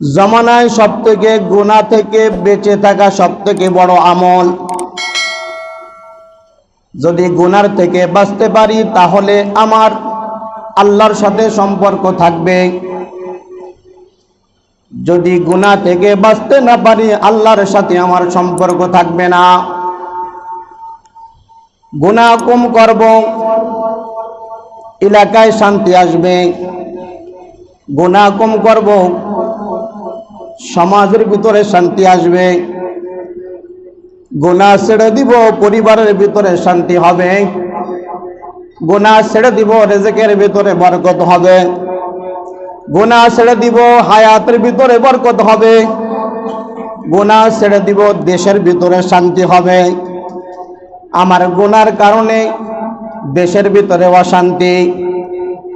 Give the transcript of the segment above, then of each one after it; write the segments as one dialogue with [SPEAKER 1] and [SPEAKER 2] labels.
[SPEAKER 1] জমানায় সব থেকে গুণা থেকে বেঁচে থাকা সব থেকে বড় আমল। যদি গুনার থেকে বাঁচতে পারি, তাহলে আমার আল্লাহর সাথে সম্পর্ক থাকবে। যদি গুনাহ থেকে বাঁচতে না পারি, আল্লাহর সাথে আমার সম্পর্ক থাকবে না। গুনাহ কম করব, এলাকায় শান্তি আসবে। গুনাহ কম করব সমাজের ভিতরে শান্তি আসবে। গোনা ছেড়ে দিব, পরিবারের ভিতরে শান্তি হবে। গোনা ছেড়ে দিব, রেজেকের ভিতরে বরকত হবে। গোনা ছেড়ে দিব, হায়াতের ভিতরে বরকত হবে। গোনা ছেড়ে দিব, দেশের ভিতরে শান্তি হবে। আমার গোনার কারণে দেশের ভিতরে অশান্তি।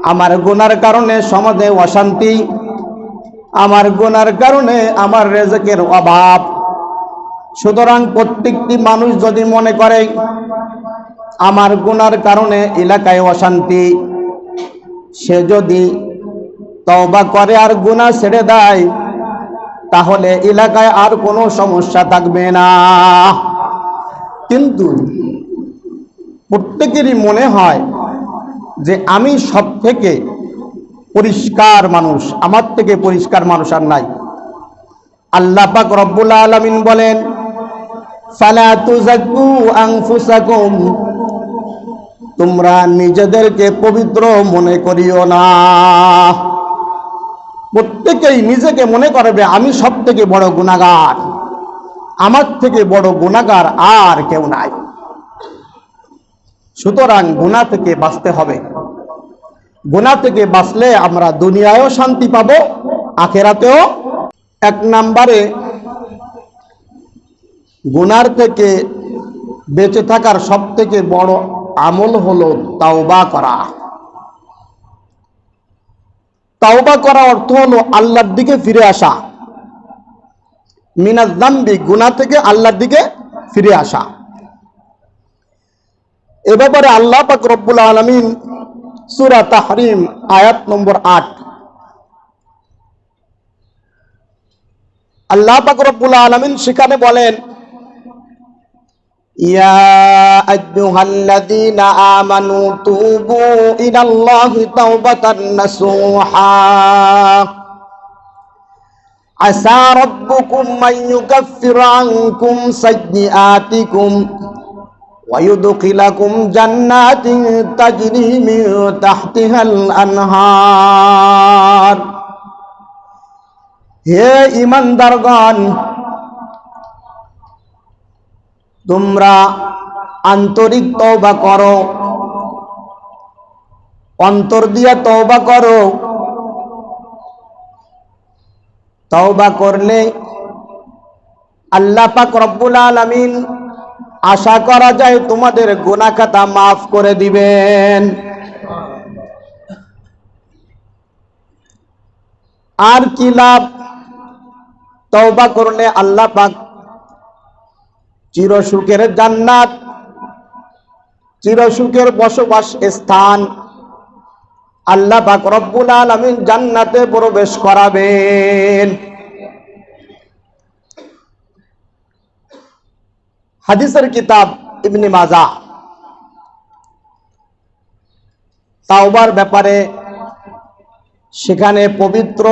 [SPEAKER 1] আমার গোনার কারণে সমাজে অশান্তি। আমার গোনার কারণে আমার রেজেকের অভাব। সুতরাং প্রত্যেকটি মানুষ যদি মনে করে, আমার গুনার কারণে এলাকায় অশান্তি, সে যদি তওবা করে আর গুনাহ ছেড়ে দেয়, তাহলে এলাকায় আর কোনো সমস্যা থাকবে না। কিন্তু প্রত্যেকেরই মনে হয় যে আমি সব থেকে পরিষ্কার মানুষ, আমার থেকে পরিষ্কার মানুষ আর নাই। আল্লাহ পাক রব্বুল আলামিন বলেন তোমরা নিজেদেরকে পবিত্র মনে করিও না। প্রত্যেকেই নিজেকে মনে করবে, আমি সব থেকে বড় গুণাগার আমার থেকে বড় গুণাগার আর কেউ নাই। সুতরাং গুণা থেকে বাঁচতে হবে। গুণা থেকে বাঁচলে আমরা দুনিয়ায়ও শান্তি পাবো, আখেরাতেও। এক নাম্বারে, গুনার থেকে বেঁচে থাকার সব থেকে বড় আমল হলো তাওবা করা। তাওবা করা অর্থ হলো আল্লাহর দিকে ফিরে আসা। মিনাজ জাম্বি গুনাহ থেকে আল্লাহর দিকে ফিরে আসা। এ ব্যাপারে আল্লাহ পাক রব্বুল আলামিন সূরা তাহরিম আয়াত নম্বর আট আল্লাহ পাক রব্বুল আলামিন সেখানে বলেন ইয়া আইয়ুহাল্লাযীনা আমানু তুবু ইলাল্লাহি তাওবাতান নাসুহা عسى ربكم أن يكفر عنكم سيئاتكم ويدخلكم جنات تجري من تحتها الأنهار হে ইমানদারগণ তোমরা আন্তরিক তওবা করো অন্তর দিয়া তওবা করো তওবা করলে আল্লাহ পাক রব্বুল আলামিন আশা করা যায় তোমাদের গুনাহ খাতা মাফ করে দিবেন। আর কি লাভ? তওবা করলে আল্লাহ পাক চিরসুখের জান্নাত, চিরসুখের বসবাস স্থান আল্লাহ পাক রব্বুল আলামিন জান্নাতে প্রবেশ করাবেন। হাদিসের কিতাব ইবনে মাজা। তাওবার ব্যাপারে সেখানে পবিত্র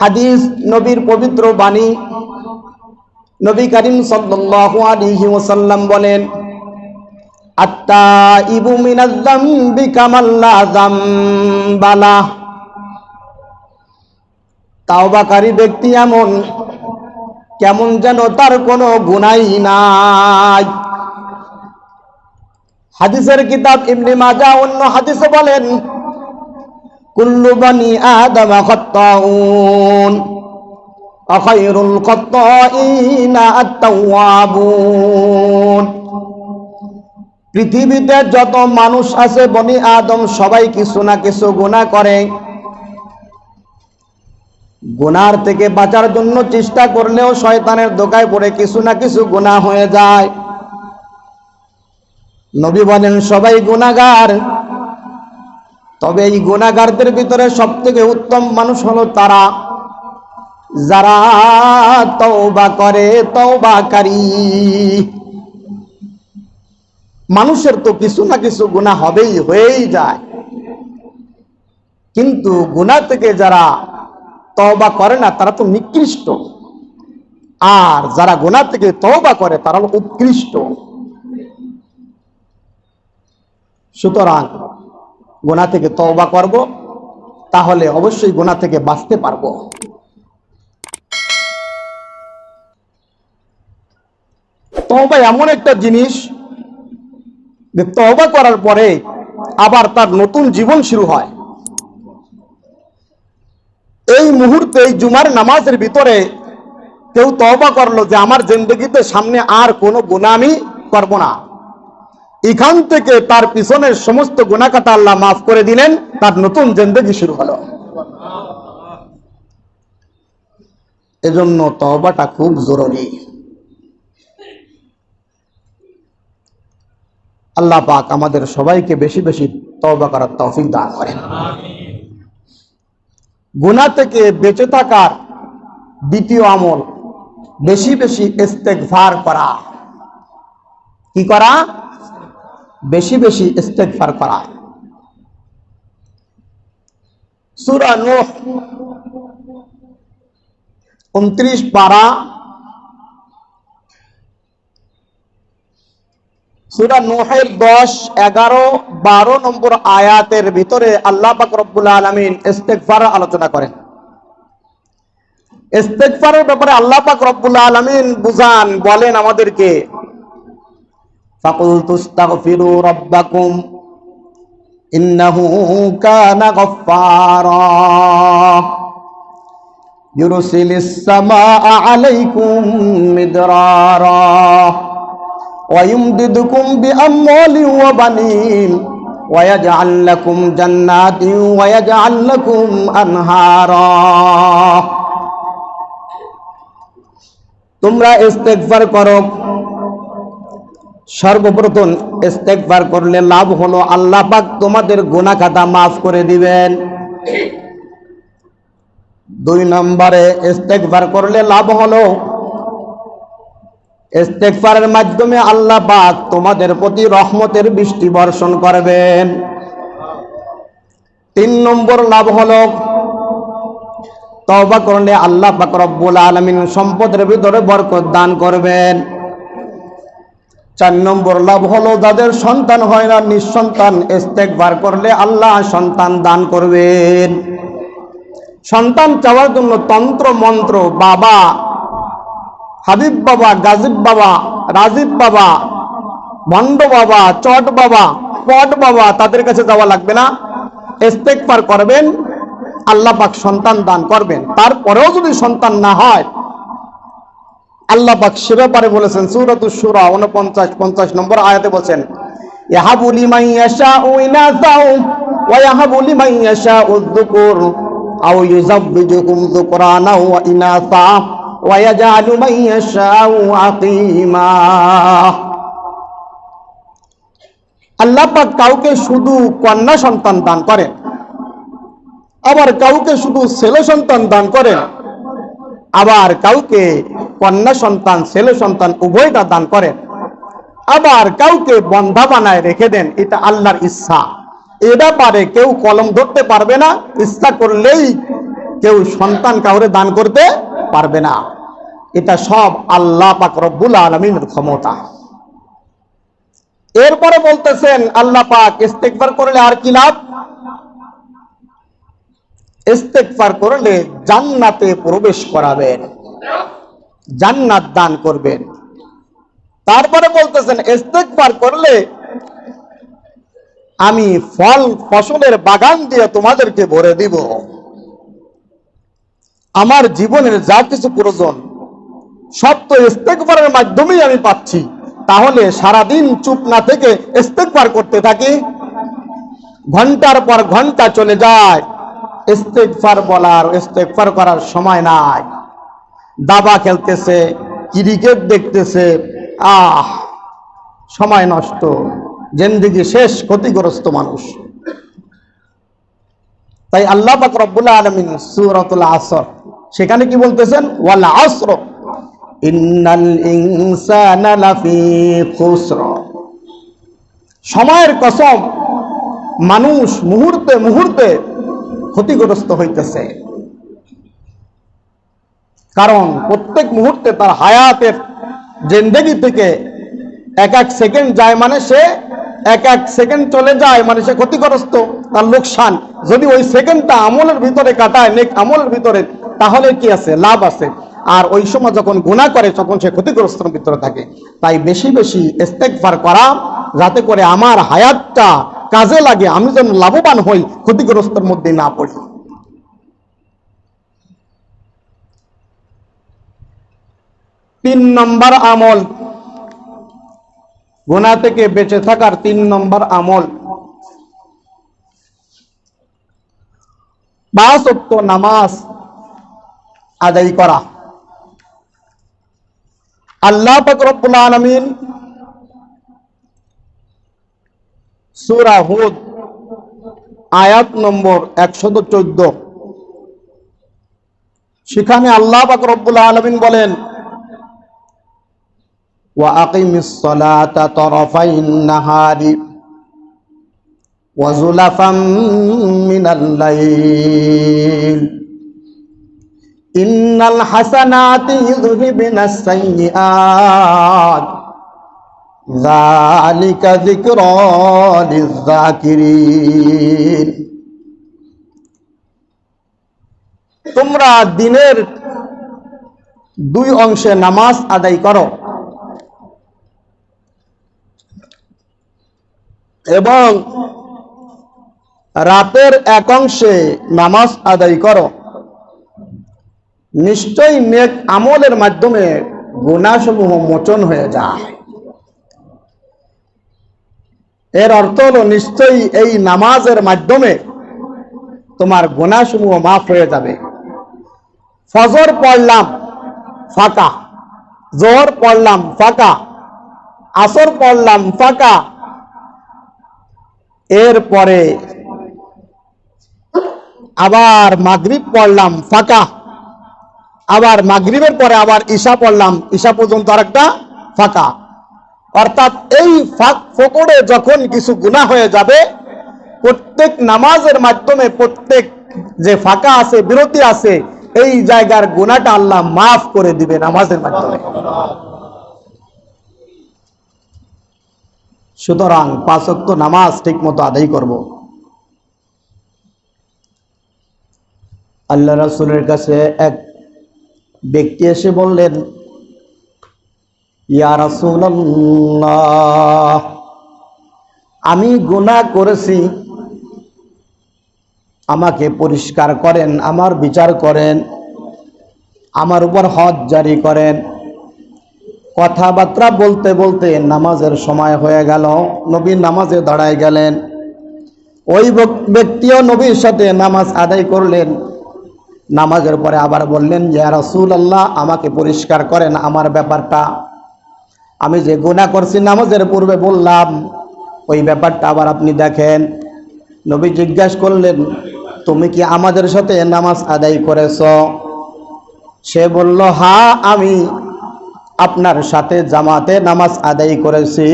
[SPEAKER 1] হাদিস, নবীর পবিত্র বাণী নবী করিম সাল্লাল্লাহু আলাইহি বলেন, আত্তা ইবু মিনাজ যামবি কামাল্লা তাওবাকারী ব্যক্তি এমন কেমন যেন তার কোনো গুনাই নাই। হাদিসের কিতাব ইবনে মাজা অন্য হাদিসে বলেন, কুল্লু বানি আদম খাত্তাউন আখাইরুল খাত্তাইনা আত-তাওয়াবুন। পৃথিবীতে যত মানুষ আছে, বনি আদম সবাই কিছু না কিছু গুনাহ করে। গুনার থেকে বাঁচার জন্য চেষ্টা করলেও শয়তানের দোকায় পড়ে কিছু না কিছু গুনাহ হয়ে যায়। নবী বলেন, সবাই গুনাহগার। তবে এই গুনাহগারদের ভিতরে সব থেকে উত্তম মানুষ হলো তারা। যারা তওবা করে, তওবাকারী। মানুষের তো কিছু না কিছু গুণা হবেই, হয়েই যায়। কিন্তু গুণা থেকে যারা তওবা করে না, তারা তো নিকৃষ্ট। আর যারা গোনা থেকে তওবা করে, তারা উৎকৃষ্ট। সুতরাং গোনা থেকে তওবা করব, তাহলে অবশ্যই গোনা থেকে বাঁচতে পারব। তওবা এমন একটা জিনিস যে তওবা করার পরে আবার তার নতুন জীবন শুরু হয়। এই মুহূর্তে এই জুমার নামাজের ভিতরে কেউ তওবা করল যে আমার জিন্দগিতে সামনে আর কোনো গুণা আমি করব না। এখান থেকে তার পিছনের সমস্ত গুণাকাটা আল্লাহ মাফ করে দিলেন, তার নতুন জিন্দগি শুরু হলো। এজন্য তওবাটা খুব জরুরি। আল্লাহ পাক আমাদের সবাইকে বেশি বেশি তওবা করার তৌফিক দান করেন। গুনাহ থেকে বেঁচে থাকার দ্বিতীয় আমল, বেশি বেশি ইস্তেগফার করা। কি করা? বেশি বেশি ইস্তেগফার করা। সূরা নূহ 29 পারা সূরা নূহের 10 11 12 নম্বর আয়াতের ভিতরে আল্লাহ পাক রব্বুল আলামিন ইস্তেগফার আলোচনা করেন। ইস্তেগফারের ব্যাপারে আল্লাহ পাক রব্বুল আলামিন বুঝান, বলেন আমাদেরকে, ফাকুলতু ইস্তাগফিরু রাব্বাকুম, ইন্নাহু কানা গফফারা, ইউরসিলিস সামাআ আলাইকুম মিদরারা। ويمددكم بأموال وبنين ويجعل لكم جنات ويجعل لكم أنهارا তোমরা ইস্তেগফার করো সর্বপ্রথম ইস্তেগফার করলে লাভ হলো আল্লাহ পাক তোমাদের গুনাহ খাতা মাফ করে দিবেন দুই নম্বরে ইস্তেগফার করলে লাভ হলো ইস্তেগফারের মাধ্যমে আল্লাহ পাক তোমাদের প্রতি রহমতের বৃষ্টি বর্ষণ করবেন। তিন নম্বর লাভ হলো তওবা করলে আল্লাহ পাক রব্বুল আলামিন সম্পদের ভিতরে বরকত দান করবেন। চার নম্বর লাভ হলো যাদের সন্তান হয় না, নিঃসন্তান ইস্তেগফার করলে আল্লাহ সন্তান দান করবেন। সন্তান চাওয়ার জন্য তন্ত্র মন্ত্র বাবা হাবিব বাবা, গাজিব বাবা, রাজীব বাবা ভণ্ড বাবা, চট বাবা, পট বাবা, তাদের কাছে যাওয়া লাগবে না। ইস্তেগফার করবেন, আল্লাহ পাক সন্তান দান করবেন। তারপরেও যদি সন্তান না হয়, আল্লাহ পাক সে ব্যাপারে বলেছেন সূরাতুশ সূরা 49 50 নম্বর আয়াতে বলেন ইয়াহাবু লিমান ইয়াশাউ ইনাসাও ওয়া ইয়াহাবু লিমান ইয়াশাউ যুকুর, আও ইউযাব্বিজুকুম যুকরানা ওয়া ইনাসা। ويجعل من يشاء عقيما আল্লাহ পাক কাউকে শুধু কন্যা সন্তান দান করেন আবার কাউকে শুধু ছেলে সন্তান দান করেন আবার কাউকে কন্যা সন্তান ছেলে সন্তান উভয়টা দান করেন আবার কাউকে বন্ধা বানায় রেখে দেন এটা আল্লাহর ইচ্ছা এ ব্যাপারে কেউ কলম ধরতে পারবে না ইচ্ছা করলেই কেউ সন্তান কাউরে দান করতে পারবে না। এটা সব আল্লাহ পাক রব্বুল আলমিনের ক্ষমতা। এরপরে বলতেছেন, আল্লাহ পাক ইস্তেকবার করলে আর কি লাভ? ইস্তেকবার করলে জান্নাতে প্রবেশ করাবেন। জান্নাত দান করবেন। তারপরে বলতেছেন ইস্তেকবার করলে আমি ফল, ফসলের বাগান দিয়ে তোমাদেরকে ভরে দিব। আমার জীবনের যা কিছু প্রয়োজন, সব তো ইস্তেকবারের মাধ্যমেই আমি পাচ্ছি। তাহলে সারাদিন চুপ না থেকে ইস্তেকবার করতে থাকি। ঘণ্টার পর ঘণ্টা চলে যায়। ইস্তেকফার বলার ইস্তেকফার করার সময় নাই। দাবা খেলতেছে, ক্রিকেট দেখতেছে, আহ, সময় নষ্ট। জেন্দিগি শেষ ক্ষতিগ্রস্ত মানুষ। তাই আল্লাহ পাক রব্বুল আলমিন সুরতুল আসর, সেখানে কি বলতেছেন? ওয়াল আসর। ইন্নাল ইনসানা খুসর। সময়ের কসম মানুষ মুহূর্তে মুহূর্তে ক্ষতিগ্রস্ত হইতেছে। কারণ প্রত্যেক মুহূর্তে তার হায়াতের জেন্দেগি থেকে এক এক সেকেন্ড যায় মানে সে এক এক সেকেন্ড চলে যায় মানে সে ক্ষতিগ্রস্ত, তার লোকসান। যদি ওই সেকেন্ডটা আমলের ভিতরে কাটায়, নেক আমলের ভিতরে, তাহলে কি আছে? লাভ আছে। আর ওই সময় যখন গুণা করে, তখন সে ক্ষতিগ্রস্তর ভিতরে থাকে। তাই বেশি বেশি ইস্তেকবার করা, যাতে করে আমার হায়াতটা কাজে লাগে, আমি যেন লাভবান হই, ক্ষতিগ্রস্তর মধ্যে না পড়ি। তিন নম্বর আমল গুণা থেকে বেঁচে থাকার তিন নম্বর আমল। অক্ত নামাজ আদায় করা। আল্লাহ ফকরবুল আলমিন সুরা হুদ আয়াত নম্বর একশত চোদ্দ। সেখানে আল্লাহ ফকরবুল আলমিন বলেন وأقم الصلاة طرفي النهار وزلفا من الليل إن الحسنات يذهبن السيئات ذلك ذكرى للذاكرين তোমরা দিনের দুই অংশে নামাজ আদায় করো এবং রাতের এক অংশে নামাজ আদায় করো। নিশ্চয়ই নেক আমলের মাধ্যমে গুণাসমূহ মোচন হয়ে যায়। এর অর্থ হলো, নিশ্চয়ই এই নামাজের মাধ্যমে তোমার গুণাসমূহ মাফ হয়ে যাবে। ফজর পড়লাম, ফাঁকা। জোহর পড়লাম, ফাঁকা। আসর পড়লাম, ফাঁকা। এরপরে আবার মাগরিব পড়লাম, ফাঁকা। আবার মাগরিবের পরে আবার ঈশা পড়লাম, ঈশা পর্যন্ত আরেকটা ফাঁকা। অর্থাৎ এই ফাঁক ফোকড়ে যখন কিছু গুণা হয়ে যাবে, প্রত্যেক নামাজের মাধ্যমে প্রত্যেক যে ফাঁকা আছে, বিরতি আছে, এই জায়গার গুণাটা আল্লাহ মাফ করে দিবে নামাজের মাধ্যমে। সুতরাং পাঁচক্ত নামাজ ঠিক মতো আদায় করব। আল্লাহ রাসুলের কাছে এক ব্যক্তি এসে বললেন, ইয়া রাসূলুল্লাহ, আমি গুনাহ করেছি। আমাকে পরিষ্কার করেন, আমার বিচার করেন, আমার উপর হজ জারি করেন। কথাবার্তা বলতে বলতে নামাজের সময় হয়ে গেল, নবী নামাজে দাঁড়ায় গেলেন। ওই ব্যক্তিও নবীর সাথে নামাজ আদায় করলেন। নামাজের পরে আবার বললেন যে রসুল আল্লাহ আমাকে পরিষ্কার করেন আমার ব্যাপারটা। আমি যে গুণা করছি নামাজের পূর্বে বললাম, ওই ব্যাপারটা আবার আপনি দেখেন। নবী জিজ্ঞাসা করলেন, তুমি কি আমাদের সাথে নামাজ আদায় করেছ? সে বলল হা আমি। আপনার সাথে জামাতে নামাজ আদায় করেছি।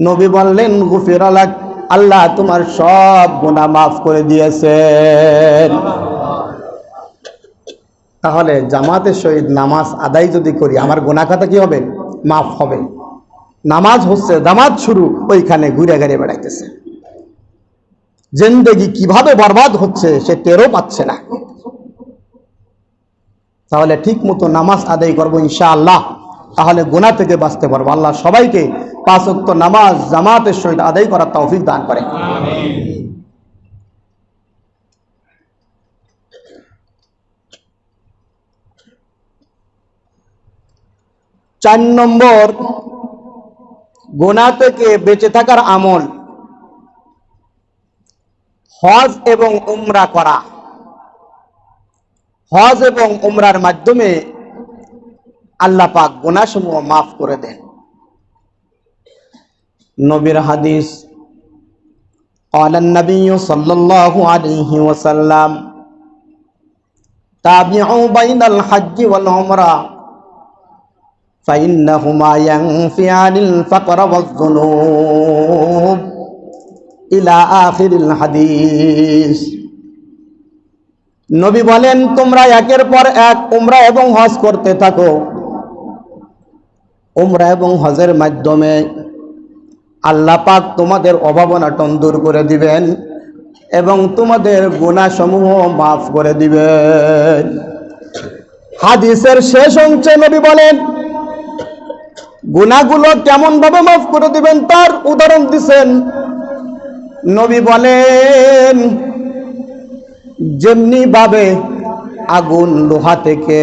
[SPEAKER 1] নবী বললেন গুফির আলাক আল্লাহ তোমার সব গুনাহ মাফ করে দিয়েছেন। তাহলে জামাতের সহিত নামাজ আদায় যদি করি, আমার গোনা খাতা কি হবে? মাফ হবে। নামাজ হচ্ছে, জামাত শুরু, ওইখানে ঘুরে ঘুরে বেড়াইতেছে। জেন্দেগি কীভাবে বরবাদ হচ্ছে, সে টেরও পাচ্ছে না। তাহলে ঠিক মতো নামাজ আদায় করব ইনশাআল্লাহ। তাহলে গুনাহ থেকে বাঁচতে পারব। আল্লাহ সবাইকে পাঁচ ওয়াক্ত নামাজ জামাতের সহিত আদায় করার তৌফিক দান করে চার নম্বর গোনা থেকে বেঁচে থাকার আমল হজ এবং উমরা করা। হজ এবং উমরার মাধ্যমে আল্লাহ পাক গুনাসমূহ মাফ করে দেন নবীর হাদিস قال النبي صلى الله عليه وسلم তাবিউ বাইনাল হাজ্জি ওয়াল উমরা فإنهما ينفيان الفقر والذنوب إلى آخر الحديث নবী বলেন, তোমরা একের পর এক উমরা এবং হজ করতে থাকো। উমরা এবং হজের মাধ্যমে আল্লাহ পাক তোমাদের অভাবনাটন দূর করে দিবেন এবং তোমাদের গুণাসমূহ মাফ করে দিবেন। হাদিসের শেষ অংশে নবী বলেন গুণাগুলো কেমন ভাবে মাফ করে দিবেন তার উদাহরণ দিছেন। নবী বলেন যেমনি ভাবে আগুন লোহা থেকে,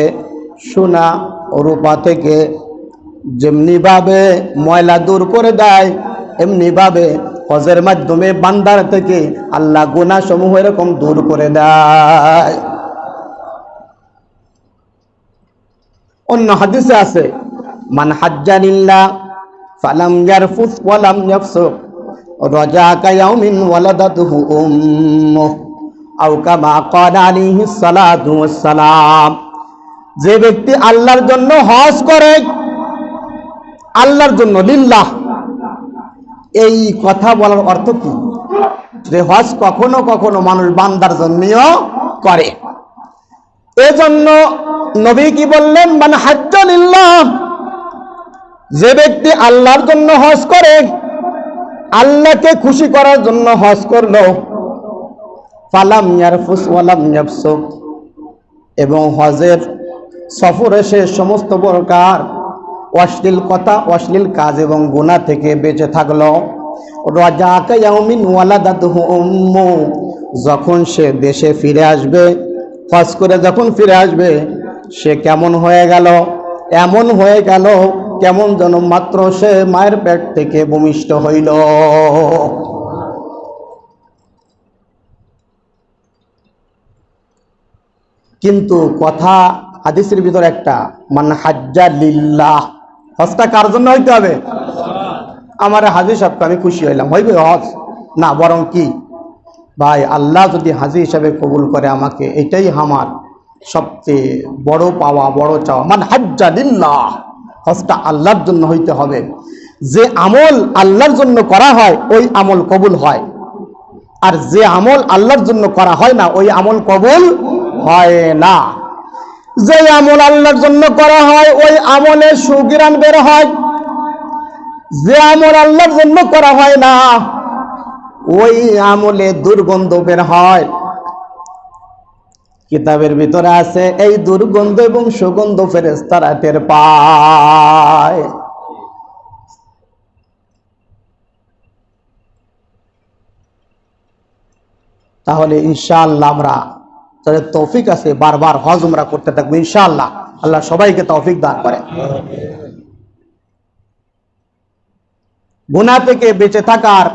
[SPEAKER 1] সোনা রূপা থেকে, যেমনি ভাবে ময়লা দূর করে দেয়, এমনি ভাবে হজের মাধ্যমে বান্দার থেকে আল্লাহ গুণা সমূহ এরকম দূর করে দেয়। অন্য হাদিসে আছে, মান হাজ্জালিল্লাহ ফালাম ইয়ারফুস ওয়ালাম ইয়াফসুক রাজাকা ইয়াউমিন ওয়ালাদাতুহু উম্মুহ। যে ব্যক্তি আল্লাহর জন্য হজ করে, আল্লাহর জন্য লিল্লাহ। এই কথা বলার অর্থ কি? যে হজ কখনো কখনো মানুষ বান্দার জন্যও করে। এজন্য নবী কি বললেন মানে হাজ্জালিল্লাহ যে ব্যক্তি আল্লাহর জন্য হজ করে, আল্লাহকে খুশি করার জন্য হজ করল। ফালাম ইয়ারফুস ওয়ালাম ইয়াফসুক এবং হজের সফরে সে সমস্ত প্রকার অশ্লীল কথা, অশ্লীল কাজ এবং গুনাহ থেকে বেঁচে থাকল। রাজাকা যখন সে দেশে ফিরে আসবে, হজ করে যখন ফিরে আসবে, সে কেমন হয়ে গেল? এমন হয়ে গেল কেমন যেন মাত্র সে মায়ের পেট থেকে ভূমিষ্ঠ হইল। কিন্তু কথা হাদিসের ভিতর একটা, মান হাজ্জা লিল্লাহ। হজটা কার জন্য হইতে হবে? আমার হাজি সাহেবকে আমি খুশি হইলাম। হইবে হজ? না, বরং কি? ভাই, আল্লাহ যদি হাজি হিসাবে কবুল করে আমাকে, এটাই আমার সবচেয়ে বড় পাওয়া, বড় চাওয়া। মান হাজ্জা লিল্লাহ। হজটা আল্লাহর জন্য হইতে হবে। যে আমল আল্লাহর জন্য করা হয়, ওই আমল কবুল হয়। আর যে আমল আল্লাহর জন্য করা হয় না, ওই আমল কবুল হয় না। যে আমল আল্লাহর জন্য করা হয়, ওই আমলে সুগিরান বের হয়। যে আমল আল্লাহর জন্য করা হয় না, ওই আমলে দুর্গন্ধ বের হয়। কিতাবের ভিতরে আছে, এই দুর্গন্ধ এবং সুগন্ধ ফেরেস্তারা টের পায়। তাহলে ইনশাআল্লাহ আমরা যাদের তৌফিক আছে, বারবার হজ উমরা করতে থাকব, ইনশাআল্লাহ। আল্লাহ সবাইকে তৌফিক দান করে। গুনাহ থেকে বেঁচে থাকার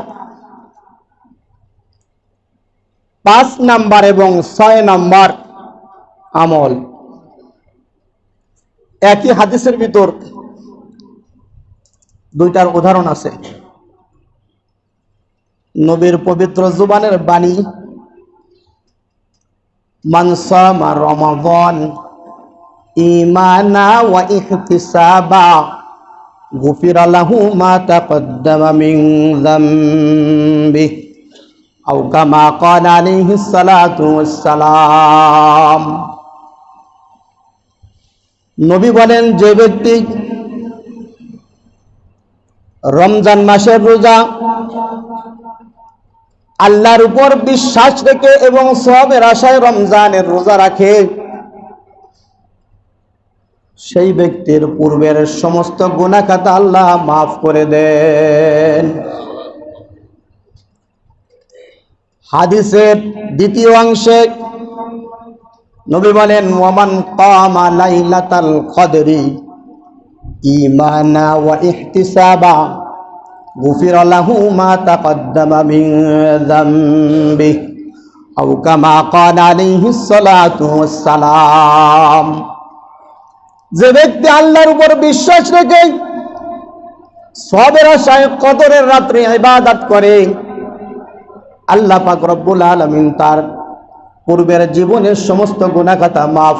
[SPEAKER 1] পাঁচ নাম্বার এবং ছয় নাম্বার আমল। একই হাদিসের ভিতর দুইটার উদাহরণ আছে। নবীর পবিত্র জুবানের বাণী সামা রমাদান ইমানা ওয়া ইহতিসাবা গুফিরা লাহু মা তাকদ্দামা মিন যামবিহি আও কামা ক্বালা আলাইহিস সালাতু ওয়াসসালাম নবী বলেন, যে ব্যক্তি রমজান মাসের রোজা আল্লাহর উপর বিশ্বাস রেখে এবং সবের আশায় রমজানের রোজা রাখে। সেই ব্যক্তির পূর্বের সমস্ত গুণাখাতা আল্লাহ মাফ করে দেন। হাদিসের দ্বিতীয় অংশে নবী বলেন, ওয়ামান কামা লাইলাতাল কদরি ইমানা ওয়া ইহতিসাবা। غفر له ما تقدم من ذنبه أو كما قال عليه الصلاة والسلام যে ব্যক্তি আল্লাহর উপর বিশ্বাস রেখে সবের আশায় কদরের রাত্রে ইবাদত করে আল্লাহ পাক রব্বুল আলামিন তার পূর্বের জীবনের সমস্ত গুনাহ খাতা মাফ